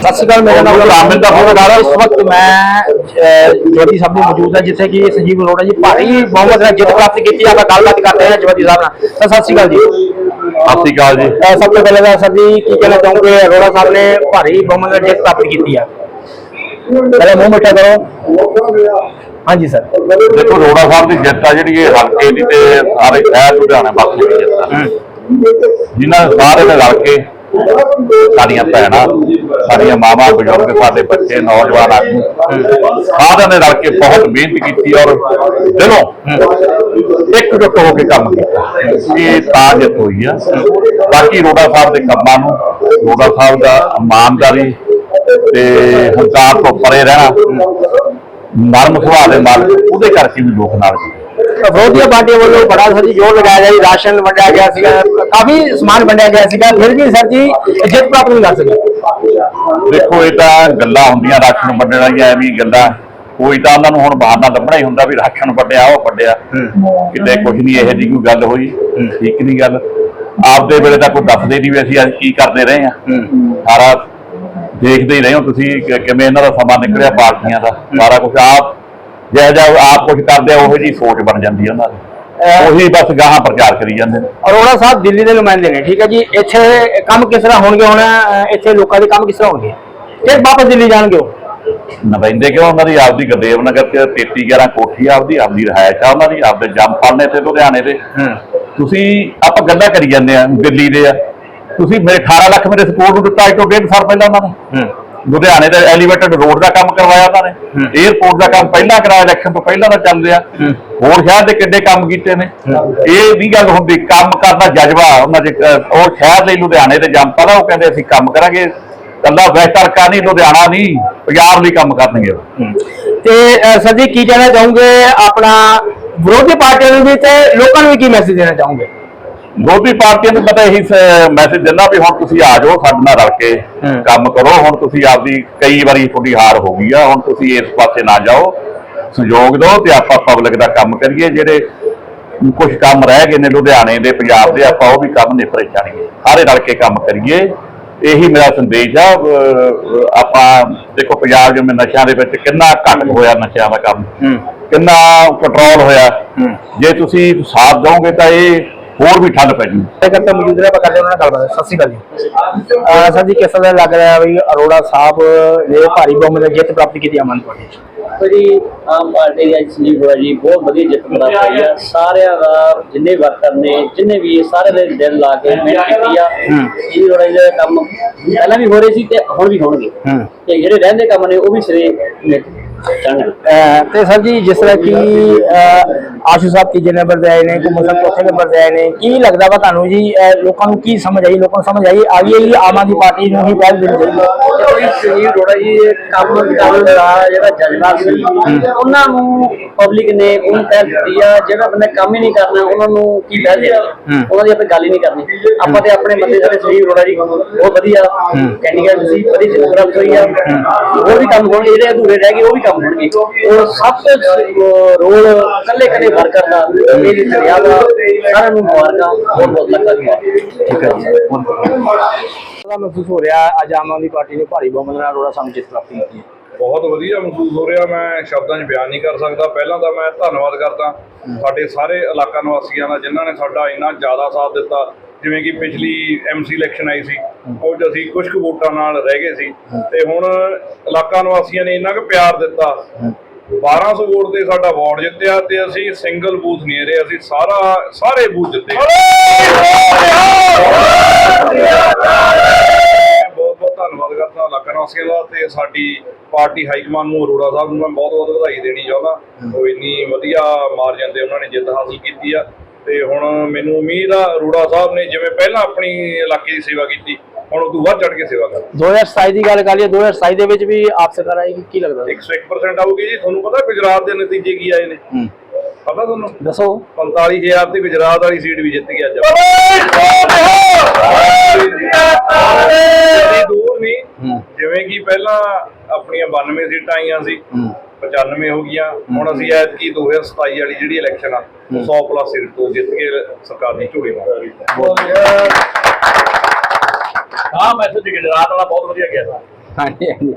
ਸਤਿ ਸ਼੍ਰੀ ਅਕਾਲ ਮੇਰਾ ਨਾਮ ਰਾਮਿੰਦਰ ਦਾ ਫੋਨ ਇਸ ਵਕਤ ਮੈਂ ਜੋਤੀ ਸਾਹਿਬ ਦੇ ਮੌਜੂਦ ਹਾਂ ਜਿੱਥੇ ਕਿ ਸੰਜੀਵ ਅਰੋੜਾ ਜੀ ਭਾਰੀ ਬਹੁਮਤ ਨਾਲ ਜਿੱਤ ਪ੍ਰਾਪਤ ਕੀਤੀ ਆਪਾਂ ਗੱਲਬਾਤ ਕਰਦੇ ਹਾਂ ਜੋਤੀ ਸਾਹਿਬ ਨਾਲ। ਸਤਿ ਸ਼੍ਰੀ ਅਕਾਲ ਜੀ। ਸਤਿ ਸ਼੍ਰੀ ਅਕਾਲ ਜੀ। ਸਭ ਤੋਂ ਪਹਿਲਾਂ ਤਾਂ ਸਰ ਜੀ ਕੀ ਕਹਿਣਾ ਚਾਹੋਗੇ? ਅਰੋੜਾ ਸਾਹਿਬ ਨੇ ਭਾਰੀ ਬਹੁਮਤ ਨਾਲ ਜਿੱਤ ਪ੍ਰਾਪਤ ਕੀਤੀ ਆ। ਪਹਿਲੇ ਮੂੰਹ ਮਿੱਠਾ ਕਰੋ। ਹਾਂਜੀ ਸਰ। ਦੇਖੋ ਰੋੜਾ ਸਾਹਿਬ ਦੀ ਜਿੱਤ ਆ ਜਿਹੜੀ ਇਹ ਹਲਕੇ ਦੀ ਤੇ ਸਾਰੇ ਸ਼ਹਿਰ ਲੁਧਿਆਣਾ ਵਾਸਤੇ ਦੀ ਜਿੱਤ ਆ। ਜਿਨ੍ਹਾਂ ਨੇ ਸਾਰੇ ਨੇ ਰਲ ਕੇ ਸਾਡੀਆਂ ਭੈਣਾਂ, ਸਾਡੀਆਂ ਮਾਵਾਂ ਬਜ਼ੁਰਗ, ਸਾਡੇ ਬੱਚੇ, ਨੌਜਵਾਨ ਆਗੂ ਸਾਰਿਆਂ ਨੇ ਰਲ ਕੇ ਬਹੁਤ ਮਿਹਨਤ ਕੀਤੀ ਔਰ ਦਿਲੋਂ ਇਕਜੁੱਟ ਹੋ ਕੇ ਕੰਮ ਕੀਤਾ। ਇਹ ਤਾਂ ਜਿੱਤ ਹੋਈ ਆ ਬਾਕੀ ਰੋਡਾ ਸਾਹਿਬ ਦੇ ਕੰਮਾਂ ਨੂੰ ਰੋਡਾ ਸਾਹਿਬ ਦਾ ਇਮਾਨਦਾਰੀ ਤੇ ਹੰਕਾਰ ਤੋਂ ਪਰੇ ਰਹਿਣਾ, ਨਰਮ ਸੁਭਾਅ ਦੇ ਮਾਲਕ, ਉਹਦੇ ਕਰਕੇ ਵੀ ਲੋਕ ਨਾਲ ਸੀ ਵਿਰੋਧੀਆਂ ਪਾਰਟੀਆਂ ਵੱਲੋਂ ਬੜਾ ਸਰ ਜੀ ਜ਼ੋਰ ਲਗਾਇਆ ਗਿਆ ਜੀ ਰਾਸ਼ਨ ਵੰਡਿਆ ਗਿਆ ਸੀਗਾ ਕਾਫੀ ਸਮਾਨ ਵੰਡਿਆ ਗਿਆ ਸੀਗਾ ਫਿਰ ਵੀ ਸਰ ਜੀ ਜਿੱਤ ਪ੍ਰਾਪਤ ਨਹੀਂ ਕਰ ਸਕੇ। ਦੇਖੋ ਇਹ ਤਾਂ ਗੱਲਾਂ ਹੁੰਦੀਆਂ ਰਾਸ਼ਨ ਵੰਡਣ ਵਾਲੀਆਂ ਐਵੇਂ ਗੱਲਾਂ। ਕੋਈ ਤਾਂ ਉਹਨਾਂ ਨੂੰ ਹੁਣ ਬਹਾਨਾ ਲੱਭਣਾ ਹੀ ਹੁੰਦਾ ਵੀ ਰਾਸ਼ਨ ਵੰਡਿਆ ਉਹ ਵੰਡਿਆ। ਕਿਤੇ ਕੁਝ ਨਹੀਂ ਇਹੋ ਜਿਹੀ ਕੋਈ ਗੱਲ ਹੋਈ ਠੀਕ ਨਹੀਂ ਗੱਲ। ਆਪਦੇ ਵੇਲੇ ਤਾਂ ਕੋਈ ਦੱਸਦੇ ਨਹੀਂ ਵੀ ਅਸੀਂ ਅੱਜ ਕੀ ਕਰਦੇ ਰਹੇ ਆ ਸਾਰਾ ਦੇਖਦੇ ਹੀ ਰਹੇ ਹੋ ਤੁਸੀਂ ਕਿਵੇਂ ਇਹਨਾਂ ਦਾ ਸਮਾਂ ਨਿਕਲਿਆ ਪਾਰਟੀਆਂ ਦਾ। ਸਾਰਾ ਕੁਝ ਆਪ ਜਿਹੜਾ ਜਿਹਾ ਆਪ ਕੁਝ ਕਰਦੇ ਆ ਉਹੋ ਜੀ ਸੋਚ ਬਣ ਜਾਂਦੀ ਹੈ ਉਹਨਾਂ ਦੀ। ਉਹੀ ਬਸ ਗਾਹਾਂ ਪ੍ਰਚਾਰ ਕਰੀ ਜਾਂਦੇ ਨੇ। ਅਰੋੜਾ ਸਾਹਿਬ ਦਿੱਲੀ ਦੇ ਨੁਮਾਇੰਦੇ ਨੇ ਠੀਕ ਹੈ ਜੀ? ਇੱਥੇ ਕੰਮ ਕਿਸ ਤਰ੍ਹਾਂ ਹੋਣਗੇ ਹੁਣ? ਇੱਥੇ ਲੋਕਾਂ ਦੇ ਕੰਮ ਕਿਸ ਤਰ੍ਹਾਂ ਹੋਣਗੇ? ਫਿਰ ਵਾਪਸ ਦਿੱਲੀ ਜਾਣਗੇ ਉਹ। ਨਵੈਂਦੇ ਕਿਉਂ? ਉਹਨਾਂ ਦੀ ਆਪਦੀ ਗੁਰਦੇਵ ਨਗਰ ਚ 33 11 ਕੋਠੀ ਆਪਦੀ ਆਪਦੀ ਰਹਾਇਸ਼ ਆ ਉਹਨਾਂ ਦੀ ਆਪਦੇ ਜੰਮਪਲ ਨੇ ਤੇ ਲੁਧਿਆਣੇ ਦੇ। ਤੁਸੀਂ ਆਪਾਂ ਗੱਲਾਂ ਕਰੀ ਜਾਂਦੇ ਆ ਦਿੱਲੀ ਦੇ ਆ। ਤੁਸੀਂ ਮੇਰੇ 18 ਲੱਖ ਮੇਰੇ ਸਪੋਰਟ ਨੂੰ ਦਿੱਤਾ ਅੱਜ ਤੋਂ ਡੇਢ ਸਾਲ ਪਹਿਲਾਂ ਉਹਨਾਂ ਨੇ। ਲੁਧਿਆਣੇ ਦਾ ਐਲੀਵੇਟਡ ਰੋਡ ਦਾ ਕੰਮ ਕਰਵਾਇਆ ਉਹਨਾਂ ਨੇ। 에ਅਰਪੋਰਟ ਦਾ ਕੰਮ ਪਹਿਲਾਂ ਕਰਾਇਆ ਇਲੈਕਸ਼ਨ ਤੋਂ ਪਹਿਲਾਂ ਦਾ ਚੱਲ ਰਿਹਾ। ਹੋਰ ਸ਼ਹਿਰ ਦੇ ਕਿੱਡੇ ਕੰਮ ਕੀਤੇ ਨੇ। ਇਹ ਨਹੀਂ ਗੱਲ ਹੁੰਦੀ ਕੰਮ ਕਰਨਾ ਜਜ਼ਬਾ ਉਹਨਾਂ ਦੇ ਉਹ ਸ਼ਹਿਰ ਲਈ ਲੁਧਿਆਣੇ ਦੇ ਜਨਤਾ ਦਾ ਉਹ ਕਹਿੰਦੇ ਅਸੀਂ ਕੰਮ ਕਰਾਂਗੇ। ਕੱਲਾ ਵੈਸਟਰਕਾ ਨਹੀਂ ਲੁਧਿਆਣਾ ਨਹੀਂ ਪੰਜਾਬ ਲਈ ਕੰਮ ਕਰਨਗੇ। ਤੇ ਸਰ ਜੀ ਕੀ ਕਹਿਣਾ ਚਾਹੋਗੇ ਆਪਣਾ ਵਿਰੋਧੀ ਪਾਰਟੀਆਂ ਨੂੰ ਵੀ ਤੇ ਲੋਕਾਂ ਨੂੰ ਵੀ ਕੀ ਮੈਸੇਜ ਦੇਣਾ ਚਾਹੋਗੇ? ਦੋਦੀ ਪਾਰਟੀਆਂ ਨੂੰ ਪਤਾ ਇਹੀ ਮੈਸੇਜ ਦਿੰਦਾ ਵੀ ਹੁਣ ਤੁਸੀਂ ਆ ਜਾਓ ਸਾਡੇ ਨਾਲ ਰਲ ਕੇ। ਕੰਮ ਕਰੋ। ਹੁਣ ਤੁਸੀਂ ਆਪਦੀ ਕਈ ਵਾਰੀ ਤੁਹਾਡੀ ਹਾਰ ਹੋ ਗਈ ਆ। ਹੁਣ ਤੁਸੀਂ ਇਸ ਪਾਸੇ ਨਾ ਜਾਓ। ਸਹਿਯੋਗ ਦਿਓ ਤੇ ਆਪਾਂ ਪਬਲਿਕ ਦਾ ਕੰਮ ਕਰੀਏ। ਜਿਹੜੇ ਕੁਝ ਕੰਮ ਰਹਿ ਗਏ ਨੇ ਲੁਧਿਆਣੇ ਦੇ ਪੰਜਾਬ ਦੇ ਆਪਾਂ ਉਹ ਵੀ ਕੰਮ ਨਿਪਰੇ ਜਾਣਗੇ। ਸਾਰੇ ਰਲ ਕੇ ਕੰਮ ਕਰੀਏ। ਇਹੀ ਮੇਰਾ ਸੰਦੇਸ਼ ਆ। ਆਪਾਂ ਦੇਖੋ ਪੰਜਾਬ ਜਿਵੇਂ ਨਸ਼ਿਆਂ ਦੇ ਵਿੱਚ ਕਿੰਨਾ ਘੱਟ ਹੋਇਆ ਨਸ਼ਿਆਂ ਦਾ ਕੰਮ। ਕਿੰਨਾ ਕੰਟਰੋਲ ਹੋਇਆ। ਜੇ ਤੁਸੀਂ ਸਾਥ ਦਿਓਗੇ ਤਾਂ ਇਹ ਹੋਰ ਵੀ ਠੱਲ ਪੈ ਜੂ ਕਰਤਾ ਮੌਜੂਦ ਨੇ ਆਪਾਂ ਕਰਦੇ ਉਹਨਾਂ ਨਾਲ ਗੱਲਬਾਤ। ਸਤਿ ਸ਼੍ਰੀ ਅਕਾਲ ਜੀ। ਅਹ, ਸਰ ਜੀ ਕਿਸ ਤਰ੍ਹਾਂ ਲੱਗ ਰਿਹਾ ਵੀ ਅਰੋੜਾ ਸਾਹਿਬ ਨੇ ਭਾਰੀ ਬਹੁਮਤ ਨਾਲ ਜਿੱਤ ਪ੍ਰਾਪਤ ਕੀਤੀ ਅਮਨ ਪਾਰਟੀ ਚ? ਜੀ ਆਮ ਪਾਰਟੀ ਦੀ ਸੰਜੀਵ ਬੋੜਾ ਜੀ ਬਹੁਤ ਵਧੀਆ ਜਿੱਤ ਪ੍ਰਾਪਤ ਹੋਈ ਆ। ਸਾਰਿਆਂ ਦਾ ਜਿੰਨੇ ਵਰਕਰ ਨੇ ਜਿੰਨੇ ਵੀ ਇਹ ਸਾਰੇ ਦੇ ਦਿਲ ਲਾ ਕੇ ਮਿਹਨਤ ਕੀਤੀ ਆ। ਇਹ ਬੋੜਾ ਜੀ ਦੇ ਕੰਮ ਪਹਿਲਾਂ ਵੀ ਹੋ ਰਹੇ ਸੀ ਤੇ ਹੁਣ ਵੀ ਹੋਣਗੇ। ਹੂੰ। ਤੇ ਜਿਹੜੇ ਰਹਿੰਦੇ ਕੰਮ ਨੇ ਉਹ ਵੀ ਸਿਰੇ ਅਹ ਤੇ ਸਰ ਜੀ ਜਿਸ ਤਰ੍ਹਾਂ ਕਿ ਆਸ਼ੂ ਸਾਹਿਬ ਤੀਜੇ ਨੰਬਰ ਤੇ ਆਏ ਨੇ ਗੁੰਮੋ ਸਾਹਿਬ ਚੌਥੇ ਨੰਬਰ ਤੇ ਆਏ ਨੇ ਕੀ ਲੱਗਦਾ ਵਾ ਤੁਹਾਨੂੰ ਜੀ ਲੋਕਾਂ ਨੂੰ ਕੀ ਸਮਝ ਆਈ ਲੋਕਾਂ ਨੂੰ ਸਮਝ ਆਈ ਆ ਗਈ ਕਿ ਆਮ ਆਦਮੀ ਪਾਰਟੀ ਨੂੰ ਹੀ ਪਹਿਲ ਦੇਣੀ ਚਾਹੀਦੀ ਹੈ। ਸੰਜੀਵ ਬੋੜਾ ਜੀ ਕੰਮ ਕਰਨ ਦਾ ਜਿਹੜਾ ਜਜ਼ਬਾ ਸੀ ਉਹਨਾਂ ਨੂੰ ਪਬਲਿਕ ਨੇ ਉਹਨੂੰ ਪਹਿਲ ਦਿੱਤੀ ਆ ਜਿਹੜਾ ਬੰਦਾ ਕੰਮ ਹੀ ਨਹੀਂ ਕਰਨਾ ਉਹਨਾਂ ਨੂੰ ਕੀ ਪਹਿਲ ਦੇਣੀ? ਉਹਨਾਂ ਦੀ ਆਪਾਂ ਗੱਲ ਹੀ ਨਹੀਂ ਕਰਨੀ। ਆਪਾਂ ਤੇ ਆਪਣੇ ਬੰਦੇ ਜਿਹੜੇ ਸੰਜੀਵ ਬੋੜਾ ਜੀ ਬਹੁਤ ਵਧੀਆ ਕੈਂਡੀਡੇਟ ਸੀ ਵਧੀਆ ਪ੍ਰੋਗਰਾਮ ਹੋਈ ਆ। ਹੋਰ ਵੀ ਕੰਮ ਹੋਣਗੇ ਜਿਹੜੇ ਅਧੂਰੇ ਰਹਿ ਗਏ ਉਹ ਵੀ ਕੰਮ ਹੋਣਗੇ। ਉਹ ਸਭ ਤੋਂ ਰੋਲ ਕੱਲੇ ਕੱਲੇ ਵਰਕਰ ਦਾ ਇਹ ਜੀ ਦਰਿਆ ਦਾ ਸਾਰਿਆਂ ਨੂੰ ਮੁਬਾਰਕਾਂ ਬਹੁਤ ਬਹੁਤ ਲੱਗਾ ਜੀ ਠੀਕ ਹੈ ਜੀ ਉਹਦਾ ਮਹਿਸੂਸ ਹੋ ਰਿਹਾ ਅੱਜ ਆਮ ਆਦਮੀ ਪਾਰਟੀ ਨੇ ਭਾਰੀ ਬਹੁਮਤ ਨਾਲ ਅਰੋੜਾ ਸਾਹਿਬ ਨੂੰ ਜਿੱਤ ਪ੍ਰਾਪਤ ਕੀਤੀ ਹੈ। ਬਹੁਤ ਵਧੀਆ ਮਹਿਸੂਸ ਹੋ ਰਿਹਾ ਮੈਂ ਸ਼ਬਦਾਂ 'ਚ ਬਿਆਨ ਨਹੀਂ ਕਰ ਸਕਦਾ। ਪਹਿਲਾਂ ਤਾਂ ਮੈਂ ਧੰਨਵਾਦ ਕਰਦਾ ਸਾਡੇ ਸਾਰੇ ਇਲਾਕਾ ਨਿਵਾਸੀਆਂ ਦਾ ਜਿਨ੍ਹਾਂ ਨੇ ਸਾਡਾ ਇੰਨਾ ਜ਼ਿਆਦਾ ਸਾਥ ਦਿੱਤਾ। ਜਿਵੇਂ ਕਿ ਪਿਛਲੀ ਐਮਸੀ ਇਲੈਕਸ਼ਨ ਆਈ ਸੀ ਉਹ 'ਚ ਅਸੀਂ ਕੁਝ ਕੁ ਵੋਟਾਂ ਨਾਲ ਰਹਿ ਗਏ ਸੀ। ਤੇ ਹੁਣ ਇਲਾਕਾ ਨਿਵਾਸੀਆਂ ਨੇ ਇੰਨਾ ਕੁ ਪਿਆਰ ਦਿੱਤਾ। 1200 ਵੋਟ ਤੇ ਸਾਡਾ ਵਾਰਡ ਜਿੱਤਿਆ ਤੇ ਅਸੀਂ ਸਿੰਗਲ ਬੂਥ ਨਹੀਂ ਰਹੇ, ਅਸੀਂ ਸਾਰਾ, ਸਾਰੇ ਬੂਥ ਜਿੱਤੇ। ਬਹੁਤ ਬਹੁਤ ਧੰਨਵਾਦ ਕਰਦਾ ਇਲਾਕਾ ਨਿਵਾਸੀਆਂ ਦਾ ਤੇ ਸਾਡੀ ਪਾਰਟੀ ਹਾਈ ਕਮਾਨ ਨੂੰ ਅਰੋੜਾ ਸਾਹਿਬ ਨੂੰ ਮੈਂ ਬਹੁਤ ਬਹੁਤ ਵਧਾਈ ਦੇਣੀ ਚਾਹੁੰਦਾ। ਉਹ ਇੰਨੀ ਵਧੀਆ ਮਾਰਜਨ ਤੇ ਉਹਨਾਂ ਨੇ ਜਿੱਤ ਹਾਸਲ ਕੀਤੀ ਆ। ਤੇ ਹੁਣ ਮੈਨੂੰ ਉਮੀਦ ਆ ਅਰੋੜਾ ਸਾਹਿਬ ਨੇ ਜਿਵੇਂ ਪਹਿਲਾਂ ਆਪਣੀ ਇਲਾਕੇ ਦੀ ਸੇਵਾ ਕੀਤੀ ਹੁਣ ਉਦੋਂ ਵੱਧ ਚੜ ਕੇ ਸੇਵਾ ਕਰ 2027 ਦੀ ਗੱਲ ਕਰ ਲਈਏ 2027 ਦੇ ਵਿੱਚ ਵੀ ਆਪ ਸਰਕਾਰ ਆਏਗੀ ਕੀ ਲੱਗਦਾ? 101% ਆਊਗੀ ਜੀ ਤੁਹਾਨੂੰ ਪਤਾ ਗੁਜਰਾਤ ਦੇ ਨਤੀਜੇ ਕੀ ਆਏ ਨੇ? ਪਤਾ ਤੁਹਾਨੂੰ? ਦੱਸੋ। 45000 ਤੇ ਗੁਜਰਾਤ ਵਾਲੀ ਸੀਟ ਵੀ ਜਿੱਤ ਗਿਆ ਅੱਜ। ਇੰਨੀ ਦੂਰ ਨਹੀਂ ਜਿਵੇਂ ਕਿ ਪਹਿਲਾਂ ਆਪਣੀਆਂ 92 ਸੀਟਾਂ ਆਈਆਂ ਸੀ। 95 ਹੋ ਗਈਆਂ। ਹੁਣ ਅਸੀਂ ਐਤਕੀ 2027 ਵਾਲੀ ਜਿਹੜੀ ਇਲੈਕਸ਼ਨ ਆ ਉਹ 100 ਪਲੱਸ ਸੀਟ ਤੋਂ ਜਿੱਤ ਕੇ ਸਰਕਾਰ ਦੀ ਝੋਲੀ ਮਾਰਾਂਗੇ ਹਾਂ ਮੈਸੇਜ ਗੁਜਰਾਤ ਵਾਲਾ ਬਹੁਤ ਵਧੀਆ ਗਿਆ ਹਾਂਜੀ ਹਾਂਜੀ।